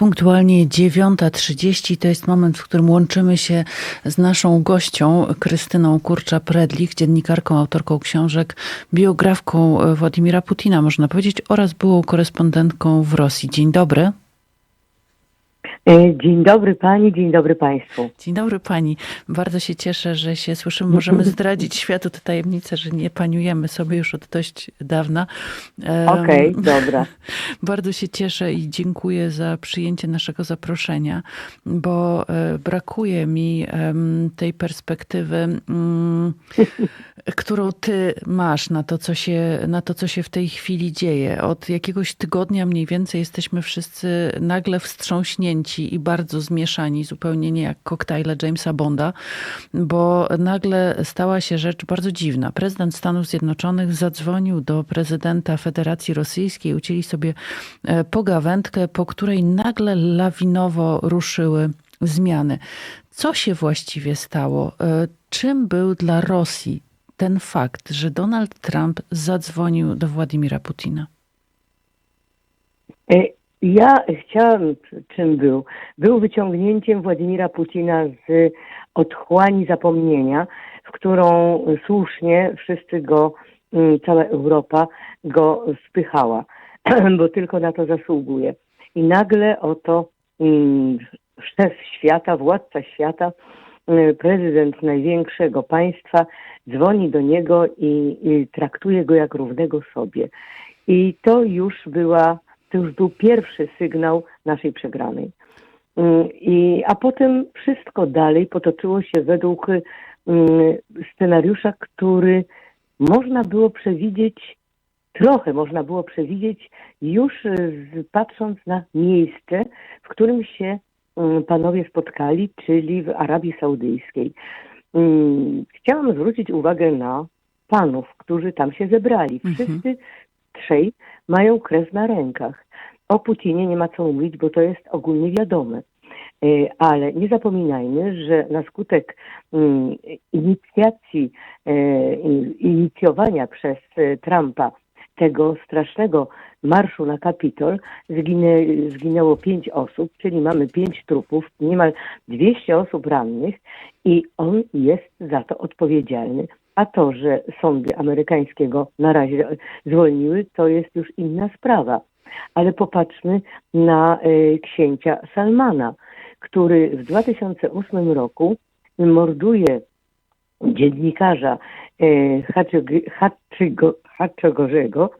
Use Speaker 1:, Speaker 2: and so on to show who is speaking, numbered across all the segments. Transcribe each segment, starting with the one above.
Speaker 1: Punktualnie 9.30 to jest moment, w którym łączymy się z naszą gością Krystyną Kurcza-Predlich, dziennikarką, autorką książek, biografką Władimira Putina, można powiedzieć, oraz byłą korespondentką w Rosji. Dzień dobry.
Speaker 2: E, Dzień dobry Pani, dzień dobry Państwu.
Speaker 1: Dzień dobry Pani. Bardzo się cieszę, że się słyszymy. Możemy zdradzić światu tę tajemnicę, że nie paniujemy sobie już od dość dawna.
Speaker 2: Okej, dobra.
Speaker 1: Bardzo się cieszę i dziękuję za przyjęcie naszego zaproszenia, bo e, brakuje mi tej perspektywy, mm, którą ty masz na to, co się, na to, co się w tej chwili dzieje. Od jakiegoś tygodnia mniej więcej jesteśmy wszyscy nagle wstrząśnięci i bardzo zmieszani, zupełnie nie jak koktajle Jamesa Bonda, bo nagle stała się rzecz bardzo dziwna. Prezydent Stanów Zjednoczonych zadzwonił do prezydenta Federacji Rosyjskiej, ucięli sobie e, pogawędkę, po której nagle lawinowo ruszyły zmiany. Co się właściwie stało? E, Czym był dla Rosji ten fakt, że Donald Trump zadzwonił do Władimira Putina?
Speaker 2: Ja chciałam, czym był? Był wyciągnięciem Władimira Putina z otchłani zapomnienia, w którą słusznie wszyscy go, mm, cała Europa go spychała, bo tylko na to zasługuje. I nagle oto mm, szef świata, władca świata, y, prezydent największego państwa dzwoni do niego i, i traktuje go jak równego sobie. I to już była, to już był pierwszy sygnał naszej przegranej. Mm, I, a potem wszystko dalej potoczyło się według mm, scenariusza, który można było przewidzieć, trochę można było przewidzieć już e, patrząc na miejsce, w którym się mm, panowie spotkali, czyli w Arabii Saudyjskiej. Chciałam zwrócić uwagę na panów, którzy tam się zebrali.
Speaker 1: Mhm.
Speaker 2: Wszyscy trzej mają krew na rękach. O Putinie nie ma co mówić, bo to jest ogólnie wiadome. E, Ale nie zapominajmy, że na skutek mm, inicjacji, e, inicjowania przez e, Trumpa tego strasznego marszu na Kapitol zginę, zginęło pięć osób, czyli mamy pięć trupów, niemal 200 osób rannych i on jest za to odpowiedzialny. A to, że sądy amerykańskiego na razie zwolniły, to jest już inna sprawa. Ale popatrzmy na e, księcia Salmana, który w 2008 roku morduje dziennikarza e, Haczogorzego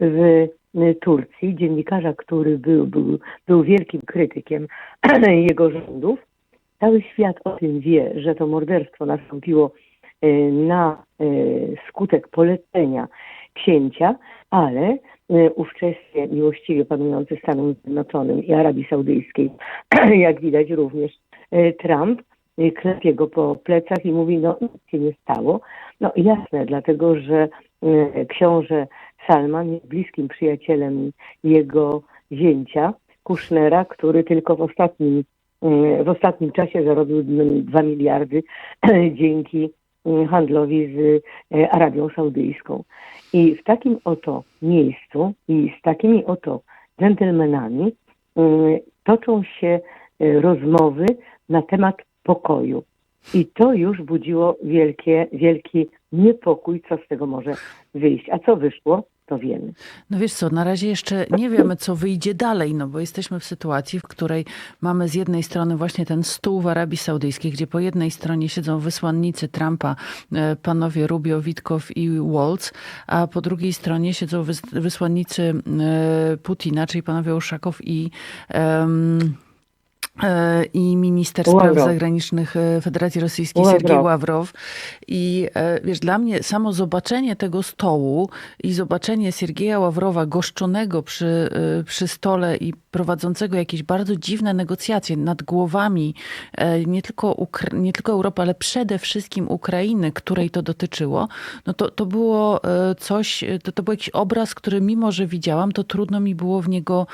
Speaker 2: w e, Turcji, dziennikarza, który był, był, był wielkim krytykiem jego rządów. Cały świat o tym wie, że to morderstwo nastąpiło na e, skutek polecenia księcia, ale e, ówczesnie miłościwie panujący Stanom Zjednoczonym i Arabii Saudyjskiej, jak widać również Trump, klepie go po plecach i mówi, no nic się nie stało. No jasne, dlatego że książę Salman jest bliskim przyjacielem jego zięcia, Kushnera, który tylko w ostatnim, w ostatnim czasie zarobił 2 miliardy dzięki handlowi z e, Arabią Saudyjską. I w takim oto miejscu i z takimi oto dżentelmenami e, toczą się rozmowy na temat pokoju. I to już budziło wielkie, wielki niepokój, co z tego może wyjść. A co wyszło, to wiemy.
Speaker 1: No wiesz co, na razie jeszcze nie wiemy, co wyjdzie dalej, no bo jesteśmy w sytuacji, w której mamy z jednej strony właśnie ten stół w Arabii Saudyjskiej, gdzie po jednej stronie siedzą wysłannicy Trumpa, e, panowie Rubio, Witkow i Waltz, a po drugiej stronie siedzą wys- wysłannicy e, Putina, czyli panowie Uszakow i e, i minister spraw
Speaker 2: Ławrow.
Speaker 1: zagranicznych e, Federacji Rosyjskiej
Speaker 2: Ławrow.
Speaker 1: Sergiej Ławrow. I e, wiesz, dla mnie samo zobaczenie tego stołu i zobaczenie Siergieja Ławrowa goszczonego przy, e, przy stole i prowadzącego jakieś bardzo dziwne negocjacje nad głowami e, nie tylko, Ukra- nie tylko Europy, ale przede wszystkim Ukrainy, której to dotyczyło, no to, to było e, coś, to, to był jakiś obraz, który mimo, że widziałam, to trudno mi było w niego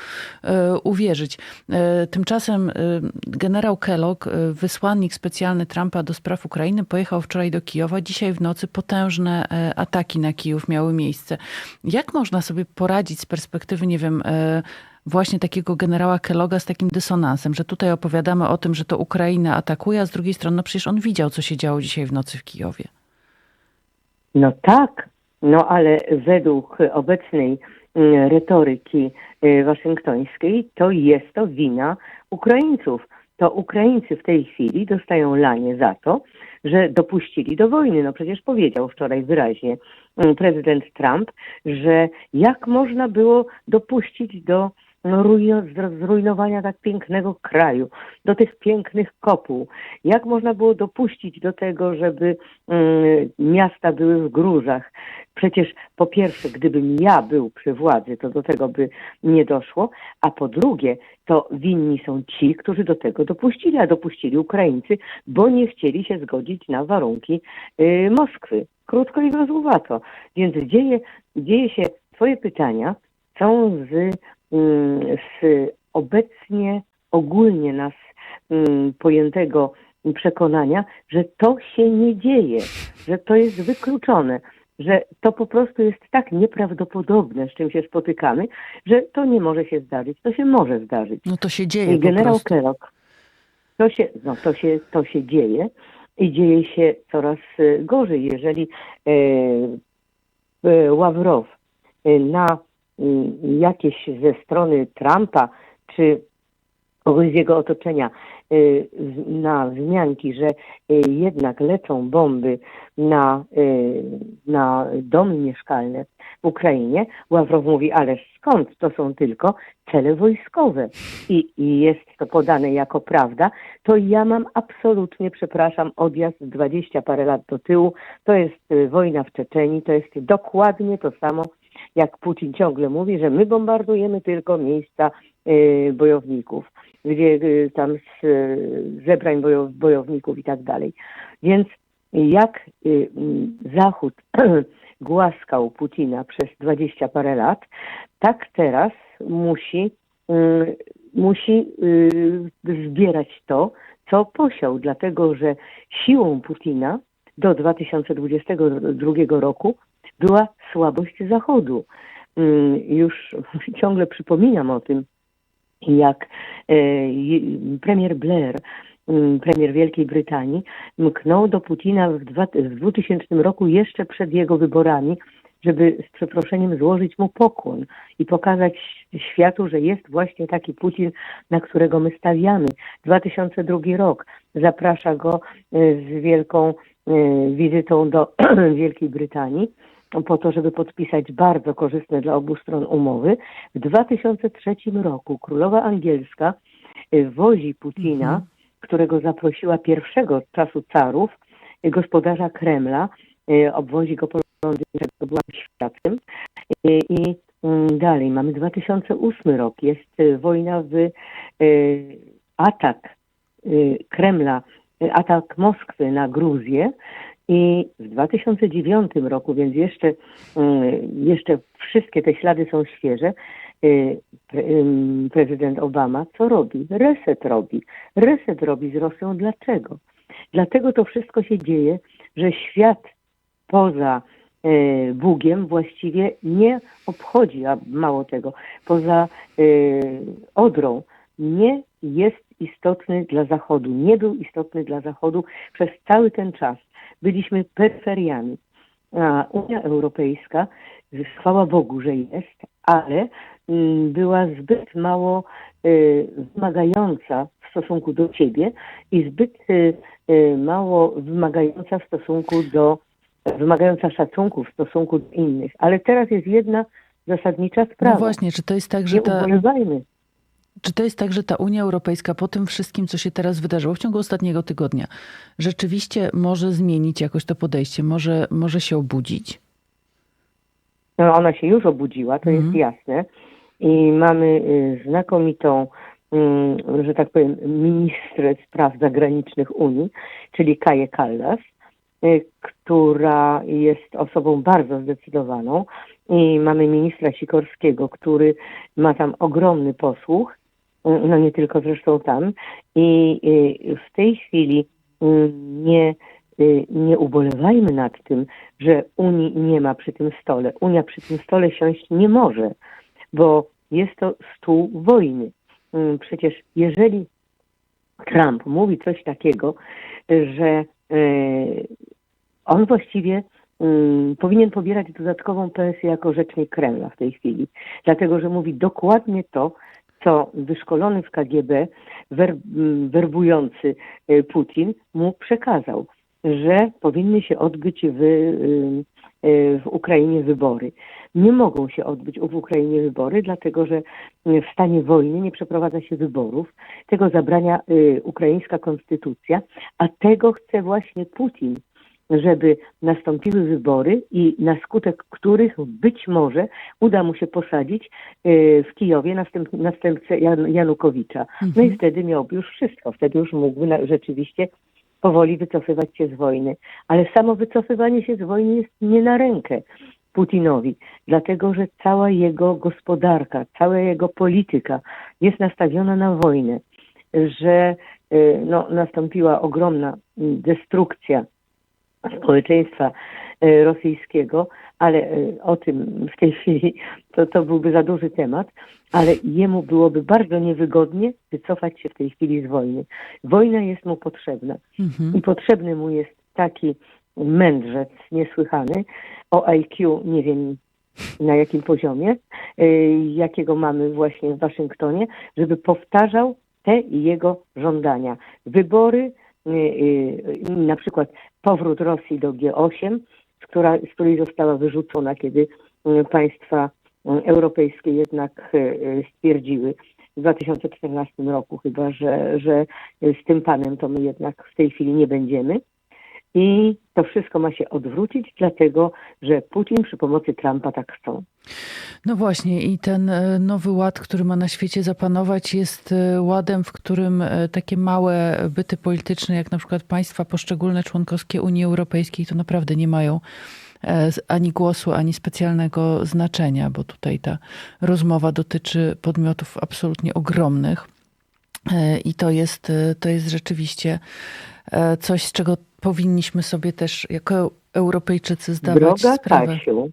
Speaker 1: e, uwierzyć. E, Tymczasem e, generał Kellogg, e, wysłannik specjalny Trumpa do spraw Ukrainy, pojechał wczoraj do Kijowa. Dzisiaj w nocy potężne e, ataki na Kijów miały miejsce. Jak można sobie poradzić z perspektywy, nie wiem, e, właśnie takiego generała Kelloga z takim dysonansem, że tutaj opowiadamy o tym, że to Ukraina atakuje, a z drugiej strony no przecież on widział, co się działo dzisiaj w nocy w Kijowie.
Speaker 2: No tak, no ale według obecnej retoryki y, waszyngtońskiej to jest to wina Ukraińców. To Ukraińcy w tej chwili dostają lanie za to, że dopuścili do wojny. No przecież powiedział wczoraj wyraźnie mm, prezydent Trump, że jak można było dopuścić do no, zrujnowania tak pięknego kraju, do tych pięknych kopuł. Jak można było dopuścić do tego, żeby mm, miasta były w gruzach? Przecież po pierwsze, gdybym ja był przy władzy, to do tego by nie doszło, a po drugie, to winni są ci, którzy do tego dopuścili, a dopuścili Ukraińcy, bo nie chcieli się zgodzić na warunki y, Moskwy. Krótko i rozłowato. Więc dzieje, dzieje się, twoje pytania są z z obecnie ogólnie nas mm, pojętego przekonania, że to się nie dzieje, że to jest wykluczone, że to po prostu jest tak nieprawdopodobne, z czym się spotykamy, że to nie może się zdarzyć. To się może zdarzyć.
Speaker 1: No to się dzieje.
Speaker 2: I generał Kellogg, to się, no, to, się, to się dzieje i dzieje się coraz e, gorzej, jeżeli e, e, Ławrow e, na Y, jakieś ze strony Trumpa czy z jego otoczenia y, na wzmianki, że y, jednak lecą bomby na, na domy mieszkalne w Ukrainie, Ławrow mówi, ale skąd? To są tylko cele wojskowe i, i jest to podane jako prawda, to ja mam absolutnie, przepraszam, odjazd 20 parę lat do tyłu. To jest wojna w Czeczeni, to jest dokładnie to samo, jak Putin ciągle mówi, że my bombardujemy tylko miejsca y, bojowników, gdzie y, tam z zebrań bojowników i tak dalej. Więc jak Zachód głaskał Putina przez dwadzieścia parę lat, tak teraz musi, musi zbierać to, co posiał, dlatego że siłą Putina do 2022 roku była słabość Zachodu. Mm, już ciągle przypominam o tym, jak e, premier Blair, mm, premier Wielkiej Brytanii, mknął do Putina w 2000 roku, jeszcze przed jego wyborami, żeby z przeproszeniem złożyć mu pokłon i pokazać światu, że jest właśnie taki Putin, na którego my stawiamy. 2002 rok zaprasza go e, z wielką e, wizytą do Wielkiej Brytanii po to, żeby podpisać bardzo korzystne dla obu stron umowy. W 2003 roku królowa angielska y, wozi Putina, mhm. którego zaprosiła pierwszego z czasu carów, y, gospodarza Kremla, y, obwozi go po Londynie, czego byłam świadkiem. I mm, dalej mamy 2008 rok, jest wojna w atak Kremla, atak Moskwy na Gruzję, i w 2009 roku, więc jeszcze, mm, jeszcze wszystkie te ślady są świeże, y, prezydent Obama co robi? Reset robi. Reset robi z Rosją. Dlaczego? Dlatego to wszystko się dzieje, że świat poza y, Bugiem właściwie nie obchodzi, a mało tego, poza y, Odrą nie jest istotny dla Zachodu, nie był istotny dla Zachodu przez cały ten czas byliśmy peryferiami. A Unia Europejska, chwała Bogu, że jest, ale mm, była zbyt mało y, wymagająca w stosunku do ciebie i zbyt y, y, mało wymagająca w stosunku do, wymagająca szacunku w stosunku do innych. Ale teraz jest jedna zasadnicza sprawa.
Speaker 1: No właśnie, czy to jest tak, że
Speaker 2: Nie
Speaker 1: ta... Czy to jest tak, że ta Unia Europejska po tym wszystkim, co się teraz wydarzyło w ciągu ostatniego tygodnia, rzeczywiście może zmienić jakoś to podejście, może, może się obudzić?
Speaker 2: No ona się już obudziła, to jest mhm. jasne. I mamy y, znakomitą, mm, że tak powiem, ministrę spraw zagranicznych Unii, czyli Kaję Kallas, y, która jest osobą bardzo zdecydowaną. I mamy ministra Sikorskiego, który ma tam ogromny posłuch no nie tylko zresztą tam. I w tej chwili mm, nie, y, nie ubolewajmy nad tym, że Unii nie ma przy tym stole. Unia przy tym stole siąść nie może, bo jest to stół wojny. Mm, Przecież jeżeli Trump mówi coś takiego, że e, on właściwie mm, powinien pobierać dodatkową pensję jako rzecznik Kremla w tej chwili, dlatego że mówi dokładnie to, co wyszkolony w KGB, wer, m, werbujący e, Putin mu przekazał, że powinny się odbyć w, y, y, w Ukrainie wybory. Nie mogą się odbyć w Ukrainie wybory, dlatego że w stanie wojny nie przeprowadza się wyborów. Tego zabrania y, ukraińska konstytucja, a tego chce właśnie Putin żeby nastąpiły wybory i na skutek których być może uda mu się posadzić y, w Kijowie następ, następcę Jan, Janukowicza. No i
Speaker 1: Mhm.
Speaker 2: wtedy miałby już wszystko. Wtedy już mógłby na, rzeczywiście powoli wycofywać się z wojny. Ale samo wycofywanie się z wojny jest nie na rękę Putinowi, dlatego że cała jego gospodarka, cała jego polityka jest nastawiona na wojnę, że y, no, nastąpiła ogromna mm, destrukcja społeczeństwa e, rosyjskiego, ale e, o tym w tej chwili to, to byłby za duży temat, ale jemu byłoby bardzo niewygodnie wycofać się w tej chwili z wojny. Wojna jest mu potrzebna
Speaker 1: Mhm.
Speaker 2: i potrzebny mu jest taki mędrzec niesłychany o IQ nie wiem na jakim poziomie, e, jakiego mamy właśnie w Waszyngtonie, żeby powtarzał te jego żądania. Wybory, na przykład powrót Rosji do G8, z, która, z której została wyrzucona, kiedy y, państwa y, europejskie jednak y, y, stwierdziły w 2014 roku chyba, że, że z tym panem to my jednak w tej chwili nie będziemy. I to wszystko ma się odwrócić, dlatego że Putin przy pomocy Trumpa tak chcą.
Speaker 1: No właśnie, i ten e, nowy ład, który ma na świecie zapanować, jest e, ładem, w którym e, takie małe byty polityczne, jak na przykład państwa poszczególne członkowskie Unii Europejskiej, to naprawdę nie mają ani głosu, ani specjalnego znaczenia, bo tutaj ta rozmowa dotyczy podmiotów absolutnie ogromnych. I to jest, to jest rzeczywiście coś, z czego powinniśmy sobie też jako Europejczycy zdawać
Speaker 2: Droga
Speaker 1: sprawę.
Speaker 2: Kasiu,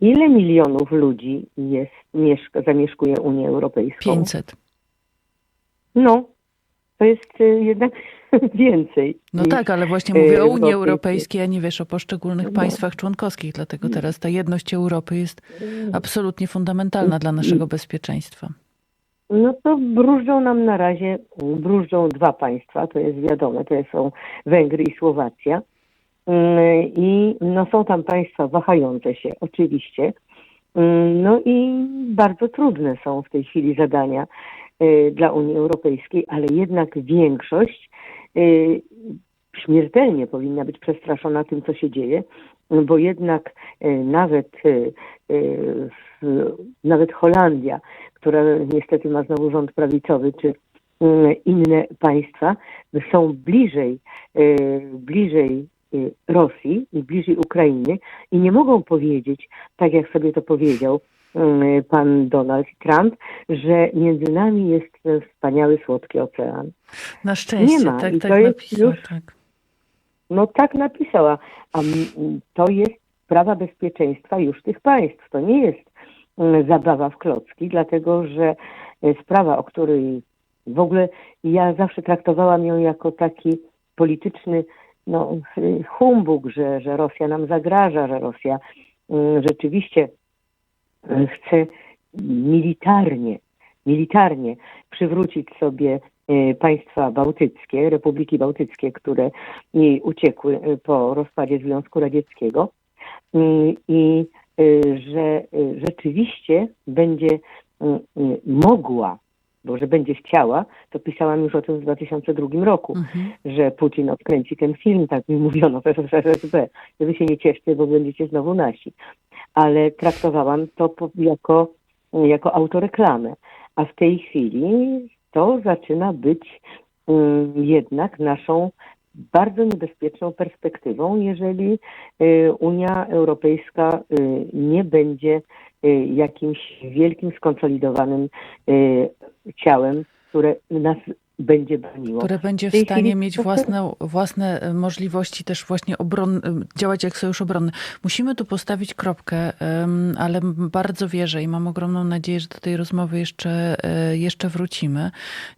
Speaker 2: ile milionów ludzi jest, mieszka, zamieszkuje Unię Europejską?
Speaker 1: 500.
Speaker 2: No, to jest y, jednak więcej.
Speaker 1: No
Speaker 2: niż-
Speaker 1: tak, ale właśnie
Speaker 2: e,
Speaker 1: mówię o Unii
Speaker 2: Europejskiej.
Speaker 1: Europejskiej, a nie wiesz o poszczególnych
Speaker 2: No.
Speaker 1: państwach członkowskich, dlatego teraz ta jedność Europy jest absolutnie fundamentalna dla naszego bezpieczeństwa.
Speaker 2: No to bróżdżą nam na razie, bróżdżą dwa państwa, to jest wiadome, to są Węgry i Słowacja. Mm, I no są tam państwa wahające się, oczywiście. Mm, No i bardzo trudne są w tej chwili zadania y, dla Unii Europejskiej, ale jednak większość y, śmiertelnie powinna być przestraszona tym, co się dzieje, bo jednak y, nawet, nawet Holandia, która niestety ma znowu rząd prawicowy, czy mm, inne państwa są bliżej, y, bliżej y, Rosji i bliżej Ukrainy i nie mogą powiedzieć, tak jak sobie to powiedział y, pan Donald Trump, że między nami jest ten wspaniały, słodki ocean.
Speaker 1: Na szczęście,
Speaker 2: Nie ma
Speaker 1: tak,
Speaker 2: i
Speaker 1: tak
Speaker 2: to jest
Speaker 1: napisał.
Speaker 2: już-
Speaker 1: Tak.
Speaker 2: No tak napisała, a to jest sprawa bezpieczeństwa już tych państw. To nie jest mm, zabawa w klocki, dlatego że e, sprawa, o której w ogóle ja zawsze traktowałam ją jako taki polityczny no, y, humbug, że, że Rosja nam zagraża, że Rosja rzeczywiście y, chce militarnie, militarnie przywrócić sobie y, państwa bałtyckie, republiki bałtyckie, które jej uciekły y, po rozpadzie Związku Radzieckiego. Y, i y, że y, rzeczywiście będzie y, y, mogła, bo że będzie chciała, to pisałam już o tym w 2002 roku,
Speaker 1: Mhm.
Speaker 2: że Putin odkręci ten film, tak mi mówiono w FSB, że wy się nie cieszcie, bo będziecie znowu nasi. Ale traktowałam to jako, jako autoreklamę. A w tej chwili to zaczyna być jednak naszą bardzo niebezpieczną perspektywą, jeżeli y, Unia Europejska y, nie będzie y, jakimś wielkim, skonsolidowanym ciałem, które nas będzie broniło.
Speaker 1: które będzie w stanie mieć własne, własne e, możliwości też właśnie obron, e, działać jak sojusz obronny. Musimy tu postawić kropkę, ale bardzo wierzę i mam ogromną nadzieję, że do tej rozmowy jeszcze, e, jeszcze wrócimy.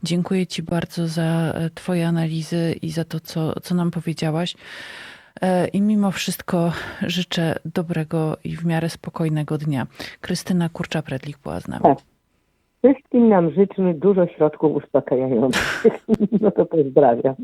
Speaker 1: Dziękuję Ci bardzo za Twoje analizy i za to, co, co nam powiedziałaś. I mimo wszystko życzę dobrego i w miarę spokojnego dnia. Krystyna Kurcza-Predlich była z nami.
Speaker 2: Wszystkim nam życzmy dużo środków uspokajających. No to pozdrawiam.